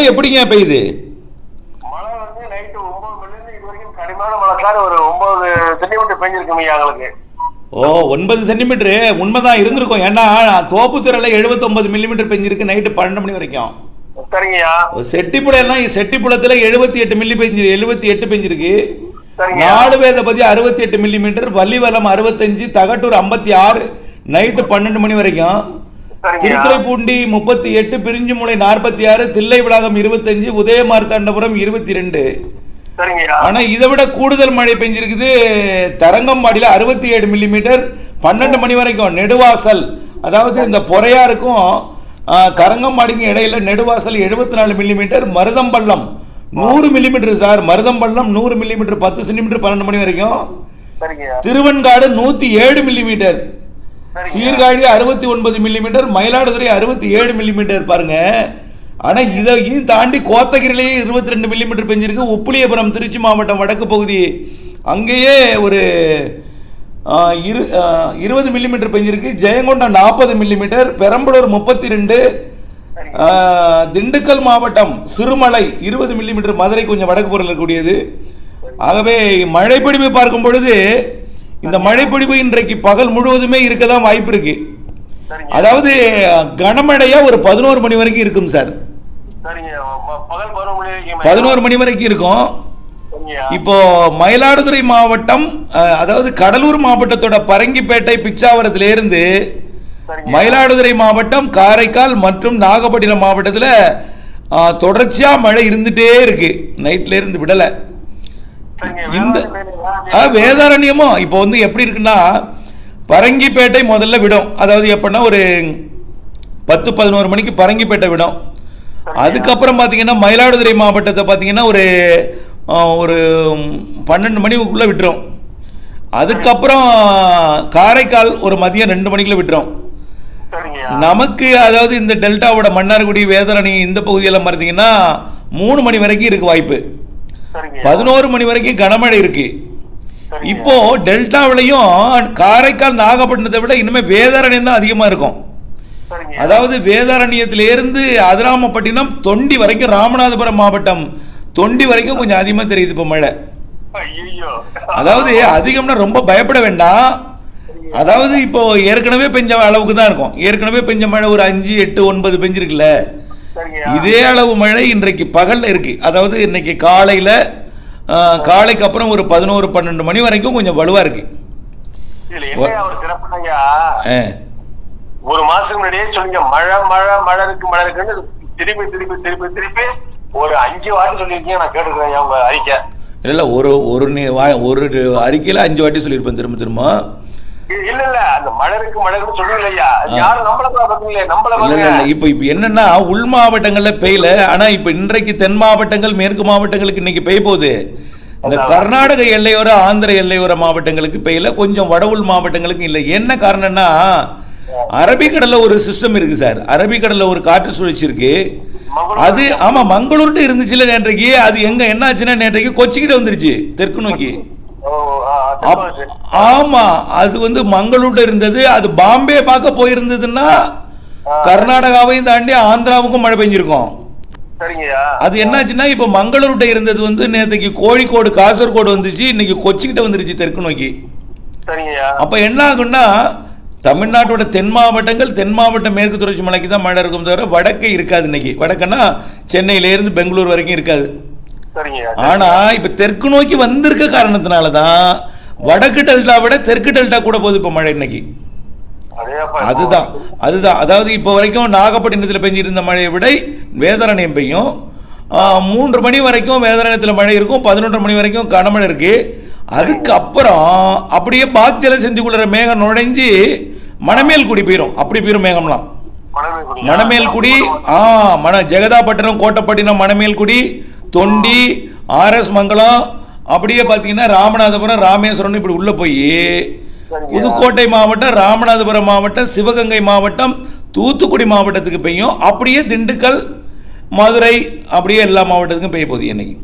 மழை எப்படிங்க பெய்யுது? மழை வந்து நைட்டு ஒன்பது மணில இருந்து இது வரைக்கும் கடுமையான மழை சார் ஒரு ஒன்பது சென்டிமீட்டர் பெஞ்சிருக்குங்க எங்களுக்கு. ஓ ஒன்பது சென்டிமீட்டரு உண்மைதான் இருந்திருக்கும். ஏன்னா தோப்புத்துறையில் எழுபத்தொன்பது மில்லிமீட்டர் பெஞ்சிருக்கு நைட்டு பன்னெண்டு மணி வரைக்கும். சரிங்கய்யா செட்டிப்புலம் எல்லாம் செட்டிப்புலத்தில் எழுபத்தி எட்டு மில்லி பெஞ்சு எழுபத்தி எட்டு பெஞ்சிருக்கு. நாலு வேதபதி அறுபத்தி எட்டு மில்லிமீட்டர் வள்ளிவலம் அறுபத்தஞ்சு தகட்டூர் ஐம்பத்தி ஆறு நைட்டு பன்னெண்டு மணி வரைக்கும். திருத்துறைப்பூண்டி முப்பத்தி எட்டு பிரிஞ்சுமுளை நாற்பத்தி ஆறு தில்லை விளாகம் இருபத்தஞ்சு உதயமார்த்தாண்டபுரம் இருபத்தி ரெண்டு. ஆனா இதை விட கூடுதல் மழை பெஞ்சிருக்குது தரங்கம்பாடியில் அறுபத்தி ஏழு மில்லிமீட்டர் பன்னெண்டு மணி வரைக்கும் நெடுவாசல். அதாவது இந்த பொறையாருக்கும் கரங்கம்பாடிக்கும் இடையில நெடுவாசல் எழுபத்தி நாலு மில்லிமீட்டர் மருதம்பள்ளம் நூறு மில்லிமீட்டர் சார். மருதம்பள்ளம் நூறு மில்லிமீட்டர் பத்து சென்டிமீட்டர் பன்னெண்டு மணி வரைக்கும். திருவெண்காடு நூத்தி ஏழு மில்லிமீட்டர். சீர்காழி அறுபத்தி ஒன்பது மில்லிமீட்டர் மயிலாடுதுறை அறுபத்தி ஏழு மில்லிமீட்டர் பாருங்க. ஆனா இதையும் தாண்டி கோத்தகிரிலேயே இருபத்தி ரெண்டு மில்லிமீட்டர் பெஞ்சிருக்கு. உப்புளியபுரம் திருச்சி மாவட்டம் வடக்கு பகுதி. அங்கேயே ஒரு இரு இருபது மில்லிமீட்டர் பெஞ்சிருக்கு. ஜெயங்கொண்டம் நாற்பது மில்லிமீட்டர் பெரம்பலூர் முப்பத்தி ரெண்டு திண்டுக்கல் மாவட்டம் சிறுமலை இருபது மில்லிமீட்டர் மதுரை கொஞ்சம் வடக்கு பொருள் இருக்கக்கூடியது. ஆகவே மழைப்பிடிப்பை பார்க்கும் பொழுது இந்த மழைப்பிடிப்பு இன்றைக்கு பகல் முழுவதுமே இருக்க தான் வாய்ப்பு இருக்கு. அதாவது கனமழையா ஒரு பதினோரு மணி வரைக்கும் இருக்கும் சார். பதினொரு மணி வரைக்கும் இருக்கும். இப்போ மயிலாடுதுறை மாவட்டம் அதாவது கடலூர் மாவட்டத்தோட பரங்கிப்பேட்டை பிச்சாவரத்துல இருந்து மயிலாடுதுறை மாவட்டம் காரைக்கால் மற்றும் நாகப்பட்டினம் மாவட்டத்தில் தொடர்ச்சியா மழை இருந்துட்டே இருக்கு. நைட்ல இருந்து விடலை. இந்த வேதாரண்யமும் இப்போ வந்து எப்படி இருக்குன்னா பரங்கிப்பேட்டை முதல்ல விடும். அதாவது எப்படின்னா ஒரு பத்து பதினோரு மணிக்கு பரங்கிப்பேட்டை விடும். அதுக்கப்புறம் பார்த்தீங்கன்னா மயிலாடுதுறை மாவட்டத்தை பார்த்தீங்கன்னா ஒரு ஒரு பன்னெண்டு மணிக்குள்ளே விட்டுரும். அதுக்கப்புறம் காரைக்கால் ஒரு மதியம் ரெண்டு மணிக்குள்ள விட்டுரும். நமக்கு அதாவது இந்த டெல்டாவோட மன்னார்குடி வேதாரணி இந்த பகுதியெல்லாம் பார்த்தீங்கன்னா மூணு மணி வரைக்கும் இருக்கு வாய்ப்பு. பதினோரு மணி வரைக்கும் கனமழை இருக்கு. சரிங்க. இப்போ டெல்டாவிலையும் காரைக்கால் நாகப்பட்டினத்தை விட இனிமே வேதாரண்யம் தான் அதிகமா இருக்கும். அதாவது வேதாரண்யத்திலிருந்து அதிராமப்பட்டினம் தொண்டி வரைக்கும் ராமநாதபுரம் மாவட்டம். தொண்டி வரைக்கும் கொஞ்சம் அதிகமா தெரியுது இப்போ மழை. அதாவது அதிகம்னா ரொம்ப பயப்பட வேண்டாம். அதாவது இப்போ ஏற்கனவே பெஞ்ச அளவுக்கு தான் இருக்கும். ஏற்கனவே பெஞ்ச மழை ஒரு அஞ்சு எட்டு ஒன்பது பெஞ்சிருக்குல்ல. இதே அளவு மழை இன்றைக்கு பகல்ல இருக்கு. அதாவது இன்னைக்கு காலையில காலைக்கு அப்புறம் ஒரு பதினோரு பன்னெண்டு மணி வரைக்கும் கொஞ்சம் வலுவா இருக்கு. ஒரு மாசத்துக்கு முன்னாடியே சொன்னீங்க மழை மழை மழை இருக்கு மழை இருக்குன்னு திருப்பி திருப்பி திருப்பி திருப்பி ஒரு அஞ்சு வாட்டி சொல்லியிருக்கீங்க நான் கேட்டுக்கிறேன் அறிக்கை. இல்ல ஒரு ஒரு ஒரு அறிக்கையில அஞ்சு வாட்டி சொல்லியிருப்பேன் திரும்ப திரும்ப. இல்ல இல்ல அந்த இருக்குன்னு சொல்லுங்க ஐயா யாரும் நம்மள பாத்தீங்களே நம்மள இல்ல இப்போ இப்போ என்னன்னா உள் மாவட்டங்கள்ல பெய்யல. ஆனா இப்போ இன்றைக்கு தென் மாவட்டங்கள் மேற்கு மாவட்டங்களுக்கு இன்னைக்கு பெய்ய போகுது. இந்த. கர்நாடக எல்லையோர ஆந்திர எல்லையோர மாவட்டங்களுக்கு பெய்யல. கொஞ்சம் வட உள் மாவட்டங்களுக்கு இல்லை. என்ன காரணம்னா அரபிக்கடல்ல ஒரு சிஸ்டம் இருக்கு சார் அரபிக்கடல்ல ஒரு காற்று சுழற்சி இருக்கு. அது ஆமா மங்களூர்ட்டு இருந்துச்சுல நேற்றைக்கு. அது எங்க என்ன ஆச்சுன்னா நேற்றைக்கு கொச்சிக்கிட்ட வந்துருச்சு தெற்கு நோக்கி. ஆமா அது. வந்து மங்களூர்ல இருந்தது. அது பாம்பே பார்க்க போயிருந்ததுன்னா கர்நாடகாவையும் தாண்டி ஆந்திராவுக்கும் மழை பெஞ்சிருக்கும். அது என்னாச்சுன்னா இப்போ மங்களூர்கிட்ட இருந்தது வந்து நேற்றுக்கு கோழிக்கோடு காசர்கோடு வந்துச்சு. இன்னைக்கு கொச்சிக்கிட்ட வந்துருச்சு தெற்கு நோக்கி. அப்போ என்ன ஆகும்னா தமிழ்நாட்டோட தென் மாவட்டங்கள் தென் மாவட்டம் மேற்கு தொடர்ச்சி மலைக்கு தான் மழை இருக்கும் தவிர வடக்கே இருக்காது இன்னைக்கு. வடக்குன்னா சென்னையில இருந்து பெங்களூர் வரைக்கும் இருக்காது. ஆனா இப்ப தெற்கு நோக்கி வந்திருக்க காரணத்தினால தான் வடக்கு டெல்டா விட தெற்கு டெல்டா கூட போகுது இப்ப மழை இன்னைக்கு. அதுதான் அதுதான். அதாவது இப்போ வரைக்கும் நாகப்பட்டினத்தில் பெஞ்சிருந்த மழையை விட வேதாரண்யம் பெய்யும் மூன்று மணி வரைக்கும் வேதாரண்யத்தில் மழை இருக்கும் பதினொன்றரை மணி வரைக்கும் கனமழை இருக்கு. அதுக்கப்புறம் அப்படியே பாக்ஜல செஞ்சுக்குள்ள மேகம் நுழைஞ்சு மணமேல்குடி போயிடும் அப்படி போயிடும் மேகம்லாம். மணமேல்குடி மணமேல்குடி ஆ மண ஜெகதாப்பட்டினம் கோட்டப்பட்டினம் மணமேல்குடி தொண்டி ஆர்எஸ் மங்கலம் அப்படியே பார்த்தீங்கன்னா ராமநாதபுரம் ராமேஸ்வரம் இப்படி உள்ள போய் புதுக்கோட்டை மாவட்டம் ராமநாதபுரம் மாவட்டம் சிவகங்கை மாவட்டம் தூத்துக்குடி மாவட்டத்துக்கு பெய்யும். அப்படியே திண்டுக்கல் மதுரை அப்படியே எல்லா மாவட்டத்துக்கும் பெய்ய போகுது இன்னைக்கு.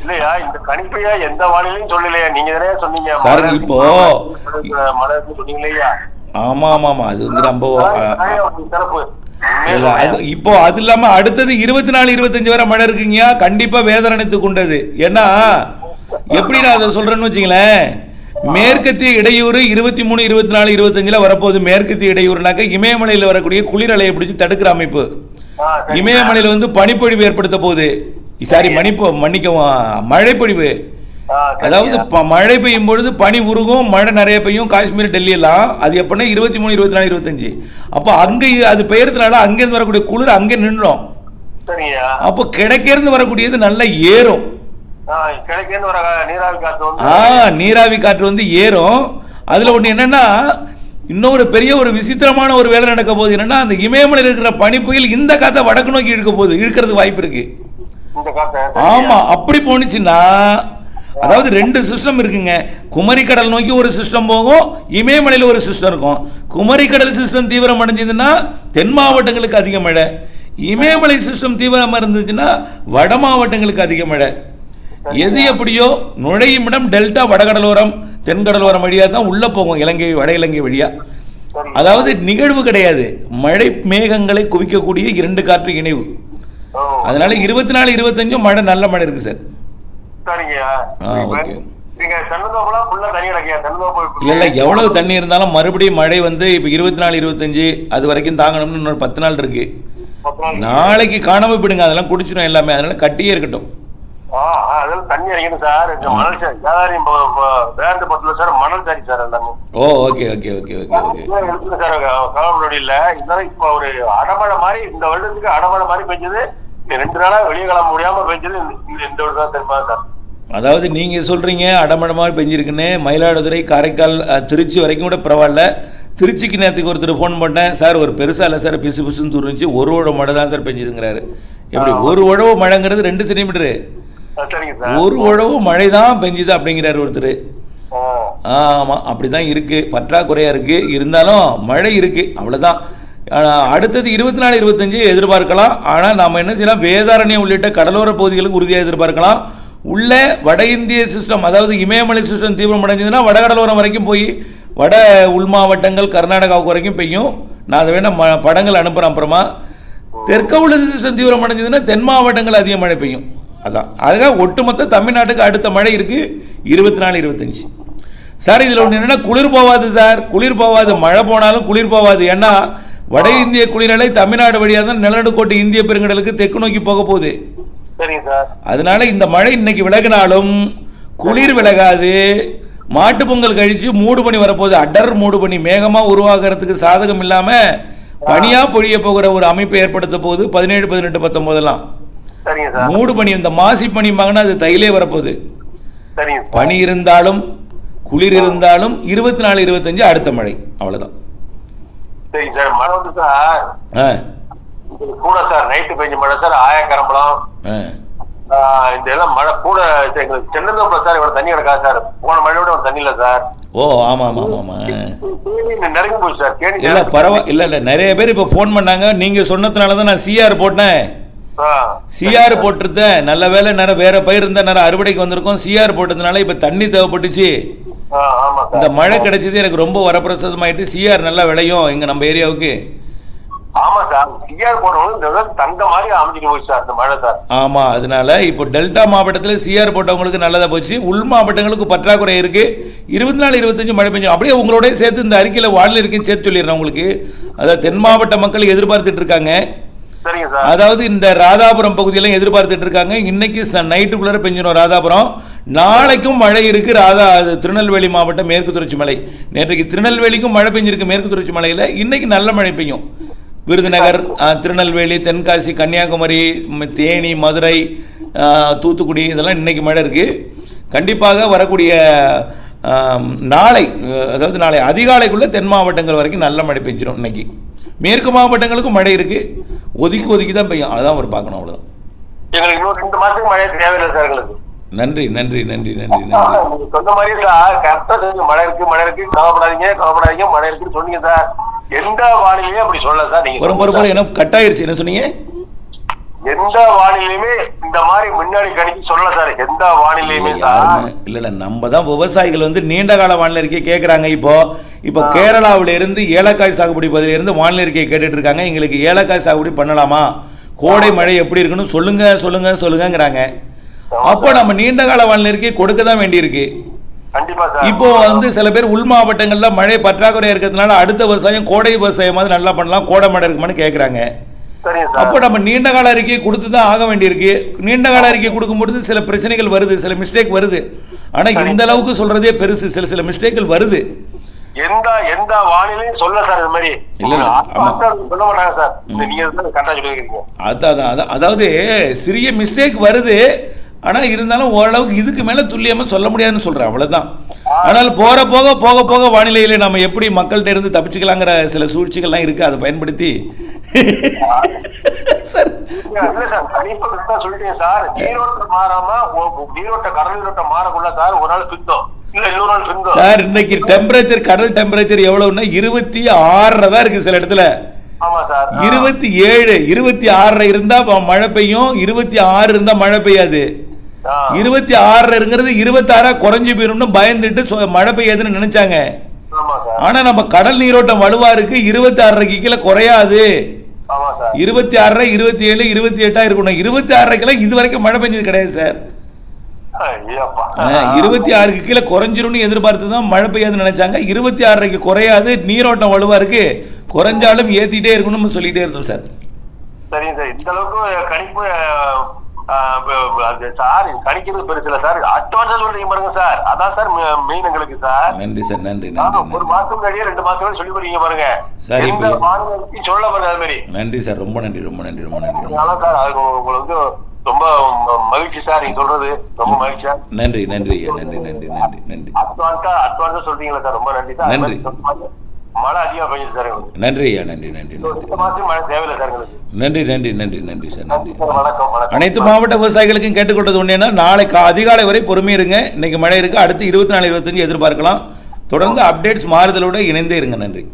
இல்லையா? இந்த கணிப்பையா எந்த வானிலையும் சொல்லலையா? நீங்க தானே சொன்னீங்க. சார், மழை இப்போ- மழை ஆமா ஆமா ஆமா. அது வந்து சிறப்பு. அது இப்போ அது இல்லாம அடுத்தது இருபத்தி நாலு இருபத்தஞ்சு வரை மழை இருக்குங்கயா கண்டிப்பா வேதனைத்து கொண்டது. ஏன்னா எப்படி நான் அதை சொல்றேன்னு வச்சுங்களேன். மேற்கத்திய இடையூறு இருபத்தி மூணு இருபத்தி நாலு இருபத்தஞ்சுல வரப்போகுது. மேற்கத்திய இடையூறுனாக்க இமயமலையில் வரக்கூடிய குளிரலையை பிடிச்சி தடுக்கிற அமைப்பு. இமயமலையில் வந்து பனிப்பொழிவு ஏற்படுத்த போகுது. சாரி மணிப்போ மன்னிக்கவும் மழைப்பொழிவு. அதாவது மழை பெய்யும் பொழுது பனி உருகும் மழை நிறைய பெய்யும் காஷ்மீர் டெல்லி எல்லாம். அது எப்படின்னா இருபத்தி மூணு இருபத்தி நாலு இருபத்தஞ்சு. அப்போ அங்கே அது பெய்யறதுனால அங்கேருந்து வரக்கூடிய குளிர் அங்கே நின்றோம். அப்போ கிழக்கிருந்து வரக்கூடியது நல்லா ஏறும். நீராவி காற்று வந்து ஏறும். அதுல ஒண்ணு என்னன்னா இன்னொரு பெரிய ஒரு விசித்திரமான ஒரு வேலை நடக்க போகுது. என்னன்னா அந்த இமயமலையில் இருக்கிற பனிப்புயல் இந்த காத்தை வடக்கு நோக்கி இழுக்க போகுது. இழுக்கிறதுக்கு வாய்ப்பு இருக்கு. ஆமா அப்படி போணுச்சுன்னா அதாவது ரெண்டு சிஸ்டம் இருக்குங்க. குமரிக்கடல் நோக்கி ஒரு சிஸ்டம் போகும் இமயமலையில் ஒரு சிஸ்டம் இருக்கும். குமரிக்கடல் சிஸ்டம் தீவிரம் அடைஞ்சதுன்னா தென் மாவட்டங்களுக்கு அதிக மழை. இமயமலை சிஸ்டம் தீவிரமா இருந்துச்சுன்னா வட மாவட்டங்களுக்கு அதிக மழை. எது எப்படியோ நுழையும் இடம் டெல்டா வடகடலோரம் தென்கடலோரம் வழியா தான் உள்ள போகும் இலங்கை வட இலங்கை வழியா. சரி. அதாவது நிகழ்வு கிடையாது. மழை மேகங்களை குவிக்கக்கூடிய இரண்டு காற்று இணைவு. அதனால இருபத்தி நாலு இருபத்தஞ்சும் மழை நல்ல மழை இருக்கு சார். இல்ல இல்ல எவ்வளவு தண்ணி இருந்தாலும் மறுபடியும் மழை வந்து இப்ப இருபத்தி நாலு இருபத்தஞ்சு அது வரைக்கும் தாங்கணும்னு இன்னொரு பத்து நாள் இருக்கு. நாளைக்கு காணாம போயிடுங்க. அதெல்லாம் குடிச்சிடும் எல்லாமே. அதனால கட்டியே இருக்கட்டும். அதெல்லாம் தண்ணி இறங்கணும் சார். மணல் சார் வேறு பத்துல சார் மணல் சாரி சார் எல்லாமே. ஓ okay okay okay okay okay. இருக்குது சார் கவர்மெண்ட் இல்ல இருந்தாலும் இப்ப ஒரு அடமழை மாதிரி இந்த வருடத்துக்கு அடமழை மாதிரி பெஞ்சது. ரெண்டு நாளா வெளியே கிளம்ப முடியாம பெஞ்சது. இந்த- வருடம் தான் தெரியுமா சார்? அதாவது நீங்க சொல்றீங்க அடமடமாக பெஞ்சிருக்குன்னு. மயிலாடுதுறை காரைக்கால் திருச்சி வரைக்கும் கூட பரவாயில்ல. திருச்சிக்கு நேரத்துக்கு ஒருத்தர் ஃபோன் பண்ணேன். சார் ஒரு பெருசா இல்லை சார். பிசு பிசுன்னு துருந்துச்சு. ஒரு உழவு மழை தான் சார் பெஞ்சுதுங்கிறாரு. எப்படி ஒரு உழவு மழைங்கிறது ரெண்டு சென்டிமீட்டரு ஒரு உழவு மழை தான் பெஞ்சுது அப்படிங்கிறாரு ஒருத்தர். ஆ, ஆமாம் அப்படி தான் இருக்குது பற்றாக்குறையாக இருக்குது இருந்தாலும் மழை இருக்குது அவ்வளோதான் அடுத்தது இருபத்தி நாலு இருபத்தஞ்சு எதிர்பார்க்கலாம். ஆனால் நாம் என்ன செய்யலாம்? வேதாரண்யம் உள்ளிட்ட கடலோர பகுதிகளுக்கு உறுதியாக எதிர்பார்க்கலாம். உள்ள வட இந்திய சிஸ்டம் அதாவது இமயமலை சிஸ்டம் தீவிரம் அடைஞ்சதுன்னா வடகடலோரம் வரைக்கும் போய் வட உள் மாவட்டங்கள் கர்நாடகாவுக்கு வரைக்கும் பெய்யும். நான் அதை வேணா ம படங்கள் அனுப்புகிறேன் அப்புறமா. தெற்க உள்ள சிஸ்டம் தீவிரம் அடைஞ்சதுன்னா தென் மாவட்டங்கள் அதிக மழை பெய்யும். அதான். அதுக்காக ஒட்டுமொத்த தமிழ்நாட்டுக்கு அடுத்த மழை இருக்கு. இருபத்தி நாலு இருபத்தஞ்சு. சார் இதில் ஒன்று என்னன்னா குளிர் போவாது சார். குளிர் போவாது. மழை போனாலும் குளிர் போவாது. ஏன்னா வட இந்திய குளிரலை தமிழ்நாடு வழியாக தான் நிலநடுக்கோட்டு இந்திய பெருங்கடலுக்கு தெற்கு நோக்கி போக போகுது. அதனால இந்த மழை இன்னைக்கு விலகினாலும் குளிர் விலகாது. மாட்டு பொங்கல் கழிச்சு மூடு பனி வரப்போகுது. அடர் மூடு பனி மேகமா உருவாகிறதுக்கு சாதகம் இல்லாம பனியா பொழிய போகிற ஒரு அமைப்பை ஏற்படுத்த போகுது. பதினேழு பதினெட்டு சார் மூடு பனி இந்த மாசி பனிம்பாங்கன்னா அது தையிலே வரப்போகுது. பனி இருந்தாலும் குளிர் இருந்தாலும் இருபத்தி நாலு இருபத்தஞ்சு அடுத்த மழை. அவ்வளவுதான். கூட சார். நைட்டு பெஞ்ச மழை சார். ஆயக்கரம்பலம் இந்த எல்லாம் மழை கூட எங்களுக்கு தென்னந்தோப்புல சார். இவ்வளவு தண்ணி கிடக்காது சார். போன மழையோட தண்ணி இல்ல சார். ஓ ஆமா ஆமா போச்சு சார். இல்ல பரவா இல்ல இல்ல. நிறைய பேர் இப்ப ஃபோன் பண்ணாங்க. நீங்க சொன்னதுனால தான் நான் சிஆர் போட்டேன். சிஆர் போட்டிருந்தேன் நல்ல வேலை நேரம் வேற பயிர் இருந்தா நேரம் அறுவடைக்கு வந்திருக்கோம். சிஆர் போட்டதுனால இப்ப தண்ணி தேவைப்பட்டுச்சு. இந்த மழை கிடைச்சது எனக்கு ரொம்ப வரப்பிரசாதமாயிட்டு சிஆர் நல்லா விளையும் இங்க நம்ம ஏரியாவுக்கு. ஆமா சார் சிஆர் போட்டவங்க தங்க மாதிரி அமைஞ்சிட்டு போச்சு சார் இந்த மழை சார். ஆமா அதனால இப்போ டெல்டா மாவட்டத்தில் சிஆர் போட்டவங்களுக்கு நல்லதா போச்சு. உள் மாவட்டங்களுக்கு பற்றாக்குறை இருக்கு. இருபத்தி நாலு இருபத்தஞ்சு மழை பெஞ்சு அப்படியே உங்களோட சேர்த்து இந்த அறிக்கையில வானிலை இருக்குன்னு சேர்த்து சொல்லிடுறேன் உங்களுக்கு. அதாவது தென் மாவட்ட மக்கள் எதிர்பார்த்துட்டு இருக்காங்க. அதாவது இந்த ராதாபுரம் பகுதியெல்லாம் எதிர்பார்த்துட்டு இருக்காங்க. இன்னைக்கு நைட்டுக்குள்ளார பெஞ்சிடும் ராதாபுரம். நாளைக்கும் மழை இருக்கு. ராதா அது திருநெல்வேலி மாவட்டம் மேற்கு தொடர்ச்சி மலை. நேற்றைக்கு திருநெல்வேலிக்கும் மழை பெஞ்சிருக்கு மேற்கு தொடர்ச்சி மலையில. இன்னைக்கு நல்ல மழை பெய்யும். விருதுநகர் திருநெல்வேலி தென்காசி கன்னியாகுமரி தேனி மதுரை தூத்துக்குடி இதெல்லாம் இன்னைக்கு மழை இருக்கு. கண்டிப்பாக வரக்கூடிய நாளை அதாவது நாளை அதிகாலைக்குள்ள தென் மாவட்டங்கள் வரைக்கும் நல்ல மழை பெஞ்சிடும் இன்னைக்கு. மேற்கு மாவட்டங்களுக்கும் மழை இருக்கு. ஒதுக்கி ஒதுக்கி தான் பெய்யும் அதான் ஒரு பார்க்கணும் அவ்வளோதான் எங்களுக்கு இன்னும் ரெண்டு மாசத்துக்கு மழை தேவையில்லை சார் எங்களுக்கு. நன்றி நன்றி நன்றி நன்றி நன்றி. சொன்ன மாதிரி சார் கரெக்டா சொன்னீங்க. மழை இருக்கு மழை இருக்கு கவலைப்படாதீங்க கவலைப்படாதீங்க மழை இருக்குன்னு சொன்னீங்க சார். எந்த வானிலையும் அப்படி சொல்லல சார் நீங்க. ஒரு சொன்னீங்க என்ன கட் ஆயிருச்சு என்ன சொன்னீங்க? எந்த வானிலையுமே இந்த மாதிரி முன்னாடி கணிக்கு சொல்லல சார். எந்த வானிலையுமே இல்ல, இல்ல நம்ம தான் விவசாயிகள் வந்து நீண்ட கால வானிலை அறிக்கை கேட்கறாங்க இப்போ. இப்போ. கேரளாவுல இருந்து ஏலக்காய் சாகுபடி பகுதியில இருந்து வானிலை அறிக்கையை கேட்டுட்டு இருக்காங்க. எங்களுக்கு ஏலக்காய் சாகுபடி பண்ணலாமா? கோடை மழை எப்படி இருக்குன்னு சொல்லுங்க சொல்லுங்க சொல்லுங்கங்கிறாங்க. அப்போ நம்ம நீண்ட கால வானிலை அறிக்கை கொடுக்க தான் வேண்டியிருக்கு. இப்போ வந்து சில பேர் உள் மாவட்டங்கள்ல மழை பற்றாக்குறை இருக்கிறதுனால அடுத்த விவசாயம் கோடை விவசாயம் மாதிரி நல்லா பண்ணலாம் கோடை மழை இருக்குமான்னு கேட்கறாங்க அப்போ நம்ம நீண்ட கால அறிக்கையை கொடுத்து தான் ஆக வேண்டியிருக்கு. நீண்ட கால அறிக்கை கொடுக்கும்பொழுது சில பிரச்சனைகள் வருது சில மிஸ்டேக் வருது. ஆனா இந்த அளவுக்கு சொல்றதே பெருசு சில சில மிஸ்டேக்கள் வருது. எந்த எந்த வானிலையும் சொல்ல சார் இது மாதிரி. சொல்ல சார். நீங்க அதான் அதாவது சிறிய மிஸ்டேக் வருது. ஆனா இருந்தாலும் ஓரளவுக்கு இதுக்கு மேல துல்லியமா சொல்ல முடியாதுன்னு சொல்றேன். அவ்வளவுதான். ஆனால் போற போக போக போக வானிலையில நம்ம எப்படி மக்கள்கிட்ட இருந்து தப்பிச்சுக்கலாங்கிற சில சூழ்ச்சிகள்லாம் இருக்கு. அதை பயன்படுத்தி. சார். சார். நீரோட்டம் மாறாம நீரோட்ட கடல் நீரோட்டம் மாறக்குள்ள ஒரு நாள் இன்னைக்கு டெம்பரேச்சர் கடல் டெம்பரேச்சர் எவ்வளவுன்னா இருபத்தி ஆறுல தான் இருக்கு சில இடத்துல. இருபத்தி ஏழு இருபத்தி ஆறுல இருந்தா மழை பெய்யும். இருபத்தி ஆறு இருந்தா மழை பெய்யாது. இருபத்தி ஆறுல இருக்கிறது இருபத்தாறா குறைஞ்சு போயிரும்னு பயந்துட்டு மழை பெய்யாதுன்னு நினைச்சாங்க. ஆனா நம்ம கடல் நீரோட்டம் வலுவா இருக்கு இருபத்தி ஆறரைக்கு கீழே குறையாது. இருபத்தி ஆறரை இருபத்தி ஏழு இருபத்தி எட்டா இருக்கணும். இருபத்தி ஆறரைக்கெல்லாம் இது வரைக்கும் மழை பெஞ்சது கிடையாது சார். இருபத்தி ஆறுக்கு கீழே குறைஞ்சிரும்னு எதிர்பார்த்து தான் மழை பெய்யாதுன்னு நினைச்சாங்க. இருபத்தி ஆறரைக்கு குறையாது. நீரோட்டம் வலுவா இருக்கு குறைஞ்சாலும் ஏத்திட்டே இருக்கணும்னு சொல்லிட்டே இருந்தோம் சார். சரிங்க சார். இந்த அளவுக்கு கணிப்பு சார் கணிக்கிறது பெருசு இல்ல சார் அட்வான்ஸா சொல்றீங்க பாருங்க சார். அதான் சார் மெயின் எங்களுக்கு சார். நன்றி சார் நன்றி நன்றி ஒரு. மாசம் முன்னாடியே ரெண்டு மாசம் சொல்லி போறீங்க பாருங்க. சரி, மாநிலத்தையும் சொல்ல பாருங்க அது மாதிரி. நன்றி சார் ரொம்ப நன்றி ரொம்ப நன்றி ரொம்ப நன்றி அதனால சார் அது உங்களுக்கு வந்து ரொம்ப மகிழ்ச்சி சார் நீங்க சொல்றது. ரொம்ப மகிழ்ச்சி சார் நன்றி நன்றி நன்றி நன்றி நன்றி. நன்றி அட்வான்ஸா அட்வான்ஸா சொல்றீங்களா சார்? ரொம்ப நன்றி சார். நன்றி. மழை அதிகமா பெய்யுது சார் எங்களுக்கு. நன்றி ஐயா நன்றி நன்றி இந்த மாசம் மழை தேவையில்லை சார் எங்களுக்கு. நன்றி நன்றி நன்றி நன்றி சார் நன்றி. வணக்கம் வணக்கம். அனைத்து மாவட்ட விவசாயிகளுக்கும் கேட்டுக்கொண்டது ஒன்றேன்னா நாளை அதிகாலை வரை பொறுமை இருங்க. இன்னைக்கு மழை இருக்கு. அடுத்து இருபத்தி நாலு இருபத்தஞ்சு எதிர்பார்க்கலாம். தொடர்ந்து அப்டேட்ஸ் மாறுதலோட இணைந்தே இருங்க. நன்றி.